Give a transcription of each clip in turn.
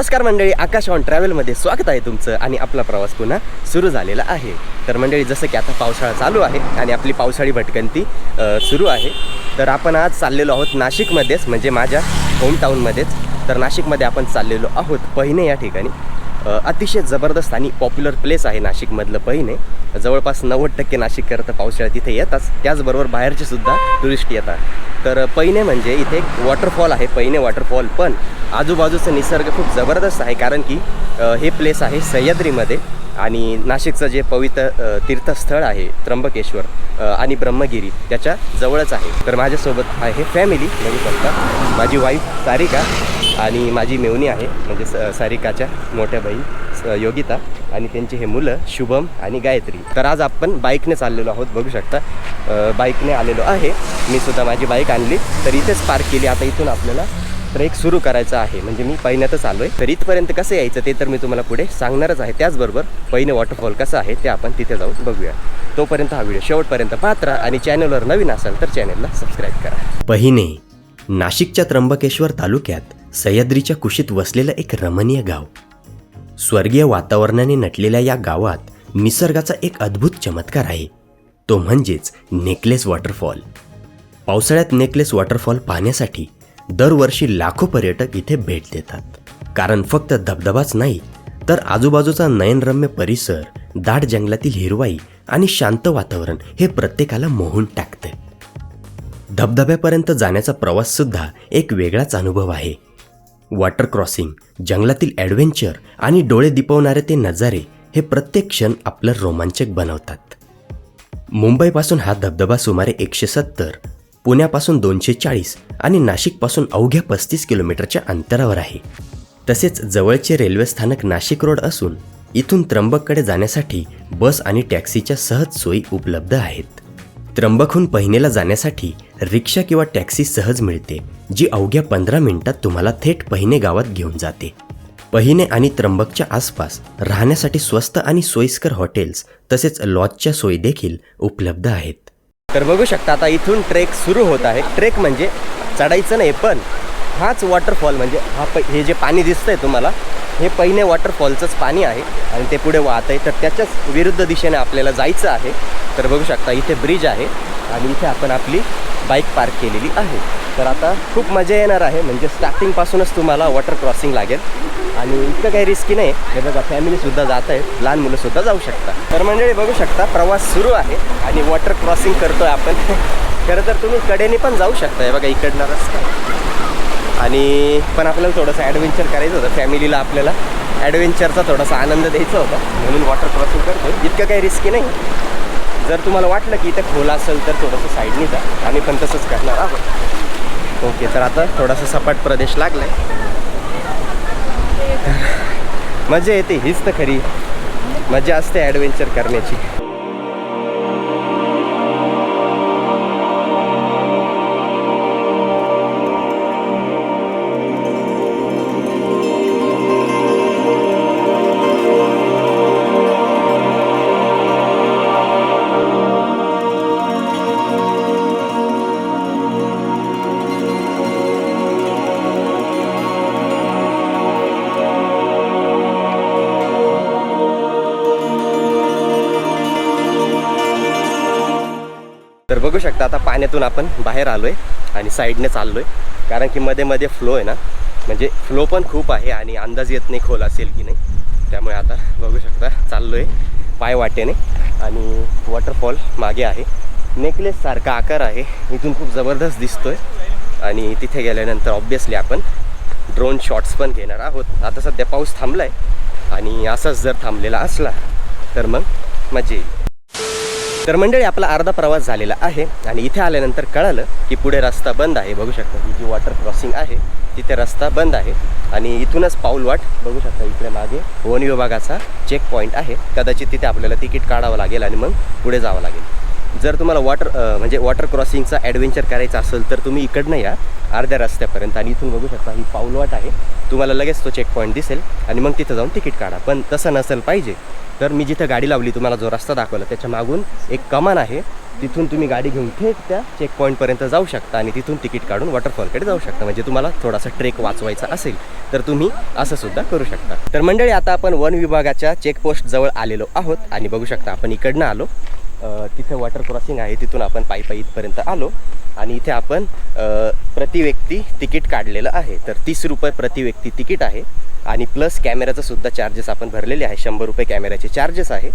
नमस्कार मंडळी आकाश ऑन ट्रॅव्हलमध्ये स्वागत आहे तुमचं आणि आपला प्रवास पुन्हा सुरू झालेला आहे. तर मंडळी जसं की आता पावसाळा चालू आहे आणि आपली पावसाळी भटकंती सुरू आहे. तर आपण आज चाललेलो आहोत नाशिकमध्येच म्हणजे माझ्या होमटाऊनमध्येच तर नाशिकमध्ये आपण चाललेलो आहोत पहिने या ठिकाणी. अतिशय जबरदस्त आणि पॉप्युलर प्लेस आहे नाशिकमधलं पहिने जवळपास नव्वद टक्के नाशिककर तर पावसाळ्यात तिथे येतात. त्याचबरोबर बाहेरचे सुद्धा टुरिस्ट येतात. तर पहिने म्हणजे इथे एक वॉटरफॉल आहे पहिने वॉटरफॉल पण आजूबाजूचं निसर्ग खूप जबरदस्त आहे कारण की हे प्लेस आहे सह्याद्रीमध्ये आणि नाशिकचं जे पवित्र तीर्थस्थळ आहे त्र्यंबकेश्वर आणि ब्रह्मगिरी त्याच्या जवळच आहे. तर माझ्यासोबत आहे फॅमिली म्हणजे फक्त माझी वाईफ सारिका. आणि माझी मेवणी आहे म्हणजे स सारिकाच्या मोठ्या बहीण स- योगिता. आणि त्यांची हे मुलं शुभम आणि गायत्री. तर आज आपण बाईकने चाललेलो आहोत बघू शकता. बाईकने आलेलो आहे. मी सुद्धा माझी बाईक आणली. तर इथेच पार्क केली. आता इथून आपल्याला ट्रेक सुरू करायचा आहे. म्हणजे मी पहिण्यातच आलो आहे तर इथपर्यंत कसं यायचं ते तर मी तुम्हाला पुढे सांगणारच आहे. त्याचबरोबर पहिने वॉटरफॉल कसं आहे ते आपण तिथे जाऊन बघूया. तोपर्यंत हा व्हिडिओ शेवटपर्यंत पाहत राहा. आणि चॅनलवर नवीन असाल तर चॅनलला सबस्क्राईब करा. पहिने नाशिकच्या त्र्यंबकेश्वर तालुक्यात सह्याद्रीच्या कुशीत वसलेलं एक रमणीय गाव. स्वर्गीय वातावरणाने नटलेल्या या गावात निसर्गाचा एक अद्भुत चमत्कार आहे. तो म्हणजेच नेकलेस वॉटरफॉल. पावसाळ्यात नेकलेस वॉटरफॉल पाहण्यासाठी दरवर्षी लाखो पर्यटक इथे भेट देतात. कारण फक्त धबधबाच नाही तर आजूबाजूचा नयनरम्य परिसर दाट जंगलातील हिरवाई आणि शांत वातावरण हे प्रत्येकाला मोहून टाकते. धबधब्यापर्यंत जाण्याचा प्रवाससुद्धा एक वेगळाच अनुभव आहे. वॉटर क्रॉसिंग जंगलातील ॲडव्हेंचर आणि डोळे दिपवणारे ते नजारे हे प्रत्येक क्षण आपलं रोमांचक बनवतात. मुंबईपासून हा धबधबा सुमारे एकशे सत्तर पुण्यापासून दोनशे चाळीस आणि नाशिकपासून अवघ्या पस्तीस किलोमीटरच्या अंतरावर आहे. तसेच जवळचे रेल्वे स्थानक नाशिक रोड असून इथून त्र्यंबककडे जाण्यासाठी बस आणि टॅक्सीच्या सहज सोयी उपलब्ध आहेत. त्र्यंबकहून पहिनेला जाण्यासाठी रिक्षा किंवा टॅक्सी सहज मिळते जी अवघ्या पंधरा मिनिटात तुम्हाला थेट पहिने गावात घेऊन जाते. पहिने आणि त्र्यंबकच्या आसपास राहण्यासाठी स्वस्त आणि सोयीस्कर हॉटेल्स तसेच लॉजच्या सोयी देखील उपलब्ध आहेत. तर बघू शकता आता इथून ट्रेक सुरू होत आहे. ट्रेक म्हणजे चढायचं नाही पण हाच वॉटरफॉल म्हणजे हा प हे जे पाणी दिसतंय तुम्हाला हे पहिले वॉटरफॉलचंच पाणी आहे आणि ते पुढे वाहत आहे. तर त्याच्याच विरुद्ध दिशेने आपल्याला जायचं आहे. तर बघू शकता इथे ब्रिज आहे आणि इथे आपण आपली बाईक पार्क केलेली आहे. तर आता खूप मजा येणार आहे. म्हणजे स्टार्टिंगपासूनच तुम्हाला वॉटर क्रॉसिंग लागेल. आणि इतकं काही रिस्की नाही. हे बघा फॅमिलीसुद्धा जात आहेत. लहान मुलंसुद्धा जाऊ शकता तर मंडळी बघू शकता प्रवास सुरू आहे आणि वॉटर क्रॉसिंग करतो आहे आपण. खरं तर तुम्ही कडेने पण जाऊ शकता. हे बघा इकडनं रस्ता. आणि पण आपल्याला थोडंसं ॲडव्हेंचर करायचं होतं फॅमिलीला आपल्याला ॲडव्हेंचरचा थोडासा आनंद द्यायचा होता. म्हणून वॉटर क्रॉसिंग करतो इतकं काही रिस्की नाही. जर तुम्हाला वाटलं की इथं खोल असेल तर थोडंसं साईडनी जा. आम्ही पण तसंच करणार आहोत. ओके तर आता थोडासा सपाट प्रदेश लागला आहे मजा येते हीच तर खरी. मजा असते ॲडव्हेंचर करण्याची. बघू शकता आता पाण्यातून आपण बाहेर आलो आहे आणि साईडने चाललो आहे कारण की मध्ये मध्ये फ्लो आहे ना. म्हणजे फ्लो पण खूप आहे आणि अंदाज येत नाही खोल असेल की नाही. त्यामुळे आता बघू शकता चाललो आहे पाय वाटेने. आणि वॉटरफॉल मागे आहे. नेकलेससारखा आकार आहे. इथून खूप जबरदस्त दिसतोय. आणि तिथे गेल्यानंतर ऑब्वियसली आपण ड्रोन शॉट्स पण घेणार आहोत. आता सध्या पाऊस थांबला आहे आणि असाच जर थांबलेला असला तर मग मजा येईल. तर मंडळी आपला अर्धा प्रवास झालेला आहे आणि इथे आल्यानंतर कळालं की पुढे रस्ता बंद आहे. बघू शकता ही जी वॉटर क्रॉसिंग आहे तिथे रस्ता बंद आहे. आणि इथूनच पाऊलवाट बघू शकता इकडे मागे वन विभागाचा चेक पॉईंट आहे. कदाचित तिथे आपल्याला तिकीट काढावं लागेल आणि मग पुढे जावं लागेल. जर तुम्हाला वॉटर म्हणजे वॉटर क्रॉसिंगचा ॲडव्हेंचर करायचा असेल तर तुम्ही इकडनं या अर्ध्या रस्त्यापर्यंत आणि इथून बघू शकता ही पाऊलवाट आहे. तुम्हाला लगेच तो चेक पॉईंट दिसेल आणि मग तिथं जाऊन तिकीट काढा. पण तसं नसेल पाहिजे तर मी जिथं गाडी लावली तुम्हाला जो रस्ता दाखवला त्याच्या मागून एक कमान आहे. तिथून तुम्ही गाडी घेऊन थेट त्या चेक पॉईंटपर्यंत जाऊ शकता आणि तिथून तिकीट काढून वॉटरफॉलकडे जाऊ शकता. म्हणजे तुम्हाला थोडासा ट्रेक वाचवायचा असेल तर तुम्ही असं सुद्धा करू शकता. तर मंडळी आता आपण वन विभागाच्या चेकपोस्ट जवळ आलेलो आहोत आणि बघू शकता आपण इकडनं आलो. तिथे वॉटर क्रॉसिंग आहे तिथून आपण पायी पायी इथपर्यंत आलो. आणि इथे आपण प्रति व्यक्ती तिकीट काढलेलं आहे. तर तीस रुपये प्रति व्यक्ती तिकीट आहे. आणि प्लस कॅमेऱ्याचा सुद्धा चार्जेस आपण भरलेले आहे. शंभर रुपये कॅमेऱ्याचे चार्जेस आहे.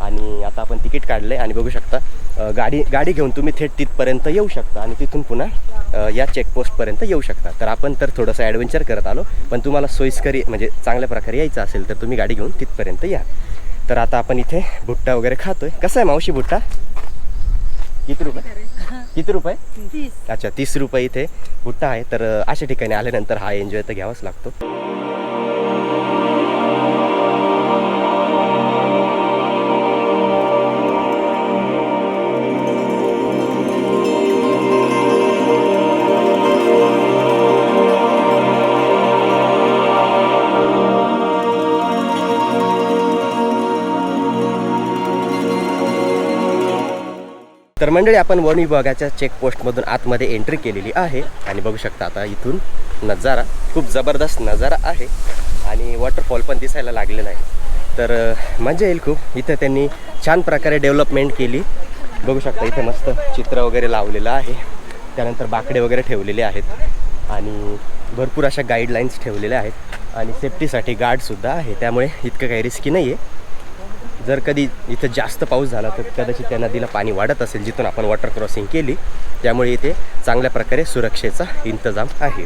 आणि आता आपण तिकीट काढले आणि बघू शकता गाडी गाडी घेऊन तुम्ही थेट तिथपर्यंत येऊ शकता. आणि तिथून पुन्हा या चेकपोस्टपर्यंत येऊ शकता. तर आपण तर थोडंसं ॲडव्हेंचर करत आलो. पण तुम्हाला सोयीस्करी म्हणजे चांगल्या प्रकारे यायचं असेल तर तुम्ही गाडी घेऊन तिथपर्यंत या. तर आता आपण इथे भुट्टा वगैरे खातोय. कसा आहे मावशी भुट्टा? किती रुपये? किती रुपये? अच्छा तीस रुपये इथे भुट्टा आहे. तर अशा ठिकाणी आल्यानंतर हा एन्जॉय तर घ्यावाच लागतो. तर मंडळी आपण वन विभागाच्या चेकपोस्टमधून आतमध्ये एंट्री केलेली आहे. आणि बघू शकता आता इथून नजारा खूप जबरदस्त नजारा आहे. आणि वॉटरफॉल पण दिसायला लागलेला आहे. तर मजा येईल खूप. इथं त्यांनी छान प्रकारे डेव्हलपमेंट केली. बघू शकता इथे मस्त चित्र वगैरे लावलेलं आहे. त्यानंतर बाकडे वगैरे ठेवलेले आहेत. आणि भरपूर अशा गाईडलाईन्स ठेवलेल्या आहेत. आणि सेफ्टीसाठी गार्डसुद्धा आहे. त्यामुळे इतकं काही रिस्की नाही आहे जर कधी इथं जास्त पाऊस झाला तर कदाचित त्या नदीला पाणी वाढत असेल जिथून आपण वॉटर क्रॉसिंग केली त्यामुळे इथे चांगल्या प्रकारे सुरक्षेचा इंतजाम आहे.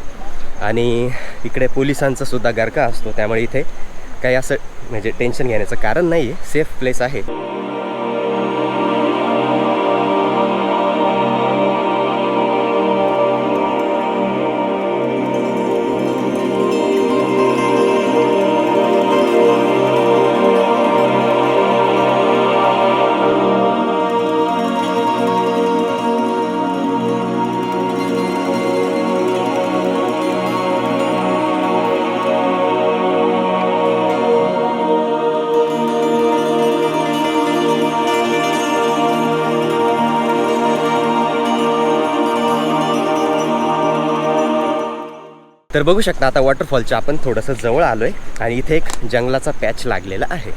आणि इकडे पोलिसांचा सुद्धा गरका असतो त्यामुळे इथे काही असं म्हणजे टेन्शन घेण्याचं कारण नाही आहे सेफ प्लेस आहे. तर बघू शकता आता वॉटरफॉलच्या आपण थोडंसं जवळ आलो आहे आणि इथे एक जंगलाचा पॅच लागलेला आहे.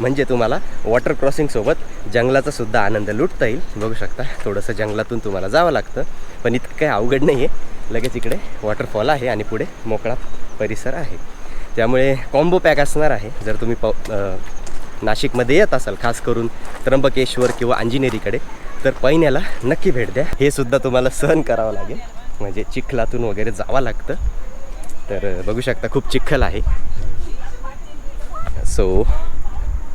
म्हणजे तुम्हाला वॉटर क्रॉसिंगसोबत जंगलाचा सुद्धा आनंद लुटता येईल. बघू शकता थोडंसं जंगलातून तुम्हाला जावं लागतं. पण इतकं काही अवघड नाही आहे लगेच इकडे वॉटरफॉल आहे आणि पुढे मोकळा परिसर आहे. त्यामुळे कॉम्बो पॅक असणार आहे. जर तुम्ही पाव नाशिकमध्ये येत असाल खास करून त्र्यंबकेश्वर किंवा अंजिनेरीकडे तर पैण्याला नक्की भेट द्या. हे सुद्धा तुम्हाला सहन करावं लागेल. म्हणजे चिखलातून वगैरे जावं लागतं. तर बघू शकता खूप चिखल आहे. सो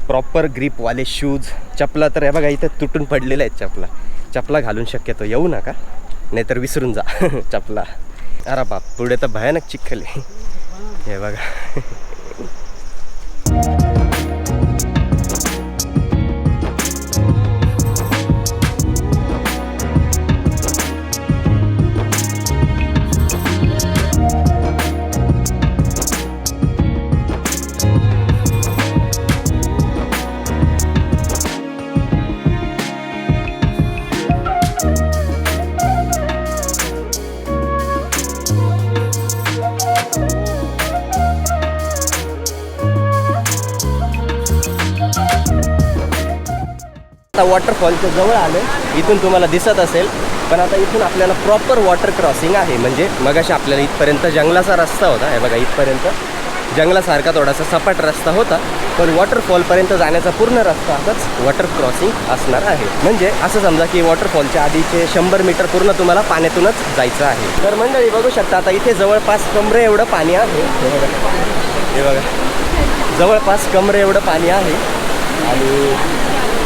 प्रॉपर ग्रीपवाले शूज चपला तर हे बघा इथं तुटून पडलेल्या आहेत चपला. चपला घालून शक्यतो येऊ नका नाहीतर विसरून जा चपला. अरे बाप पुढे तर भयानक चिखल आहे. हे बघा. आता वॉटरफॉलच्या जवळ आलो इथून तुम्हाला दिसत असेल. पण आता इथून आपल्याला प्रॉपर वॉटर क्रॉसिंग आहे. म्हणजे मगाशी आपल्याला इथपर्यंत जंगलाचा रस्ता होता. हे बघा इथपर्यंत जंगलासारखा थोडासा सपाट रस्ता होता. पण वॉटरफॉलपर्यंत जाण्याचा पूर्ण रस्ता असाच वॉटर क्रॉसिंग असणार आहे. म्हणजे असं समजा की वॉटरफॉलच्या आधीचे शंभर मीटर पूर्ण तुम्हाला पाण्यातूनच जायचं आहे. तर मंडळी बघू शकता आता इथे जवळपास कमरे एवढं पाणी आहे. हे बघा. हे बघा. जवळपास कमरे एवढं पाणी आहे. आणि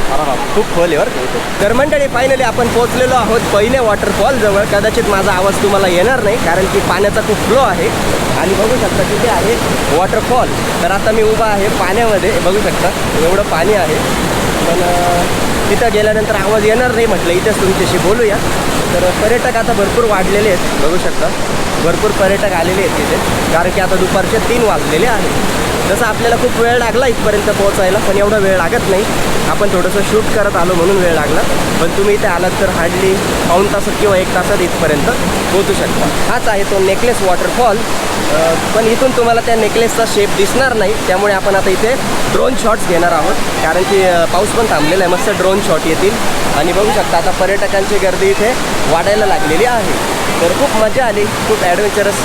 खूप खोल आहे बरं तर मंडळी फायनली आपण पोहोचलेलो आहोत पहिले वॉटरफॉल जवळ. कदाचित माझा आवाज तुम्हाला येणार नाही कारण की पाण्याचा खूप फ्लो आहे. आणि बघू शकता तिथे आहे वॉटरफॉल तर आता मी उभा आहे पाण्यामध्ये. बघू शकता एवढं पाणी आहे. पण तिथं गेल्यानंतर आवाज येणार नाही म्हटलं. इथेच तुमच्याशी बोलूया. तर पर्यटक आता भरपूर वाढलेले आहेत. बघू शकता. भरपूर पर्यटक आलेले आहेत तिथे. कारण की आता दुपारचे तीन वाजलेले आहेत. जसं आपल्याला खूप वेळ लागला इथपर्यंत पोहोचायला पण एवढा वेळ लागत नाही. आपण थोडंसं शूट करत आलो म्हणून वेळ लागला. पण तुम्ही इथे आलात तर हार्डली पाऊण तासात किंवा एक तासात इथपर्यंत पोहोचू शकता. हाच आहे तो नेकलेस वॉटरफॉल पण इथून तुम्हाला त्या नेकलेसचा शेप दिसणार नाही. त्यामुळे आपण आता इथे ड्रोन शॉट्स घेणार आहोत. कारण की पाऊस पण थांबलेला आहे. मस्त ड्रोन शॉट येतील. आणि बघू शकता आता पर्यटकांची गर्दी इथे वाढायला लागलेली आहे. तर खूप मजा आली. खूप ॲडव्हेंचरस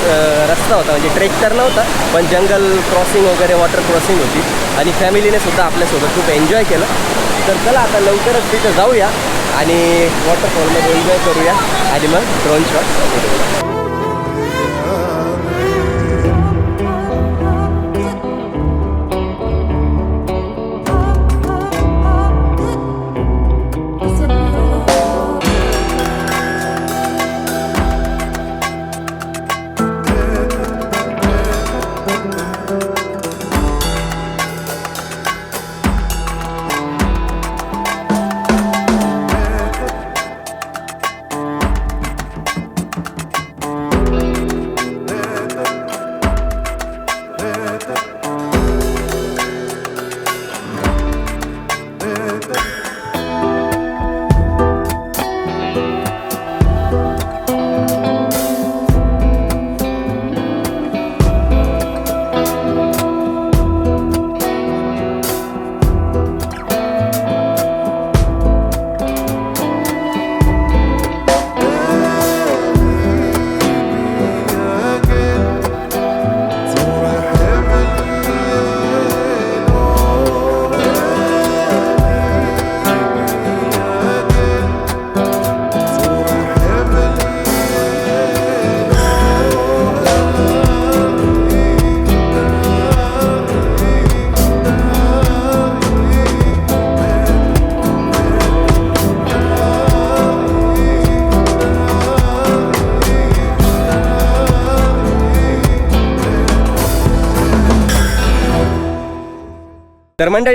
रस्ता होता. म्हणजे ट्रेक तर नव्हता पण जंगल क्रॉसिंग वगैरे वॉटर क्रॉसिंग होती. आणि फॅमिलीने सुद्धा आपल्यासोबत खूप एन्जॉय केलं. तर चला आता लवकरच तिथं जाऊया आणि वॉटरफॉलमध्ये एन्जॉय करूया. आणि मग ड्रोन शॉट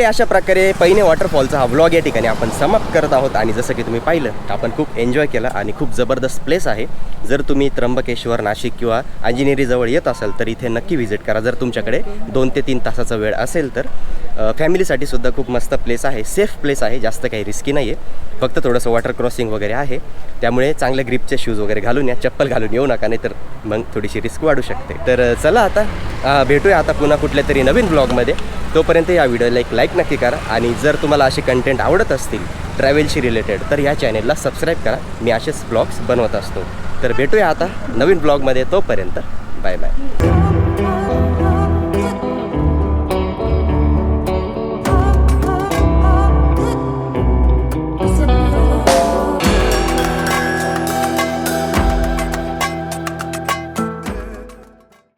अशा प्रकारे पहिने वॉटरफॉलचा हा व्लॉग या ठिकाणी आपण समाप्त करत आहोत. आणि जसं की तुम्ही पाहिलं आपण खूप एन्जॉय केला आणि खूप जबरदस्त प्लेस आहे. जर तुम्ही त्र्यंबकेश्वर नाशिक किंवा अंजिनेरीजवळ येत असाल तर इथे नक्की व्हिजिट करा. जर तुमच्याकडे दोन ते तीन तासाचा वेळ असेल तर फॅमिलीसाठी सुद्धा खूप मस्त प्लेस आहे. सेफ प्लेस आहे. जास्त काही रिस्की नाही आहे फक्त थोडंसं वॉटर क्रॉसिंग वगैरे आहे. त्यामुळे चांगले ग्रिपचे शूज वगैरे घालून या चप्पल घालून येऊ नका नाही तर मग थोडीशी रिस्क वाढू शकते. तर चला आता भेटूया आता पुन्हा कुठल्या तरी नवीन ब्लॉगमध्ये तोपर्यंत या व्हिडिओला एक लाईक नक्की करा आणि जर तुम्हाला असे कंटेंट आवडत असतील ट्रॅव्हलशी रिलेटेड तर ह्या चॅनेलला सबस्क्राईब करा. मी असेच ब्लॉग्स बनवत असतो. तर भेटूया आता नवीन ब्लॉगमध्ये तोपर्यंत बाय बाय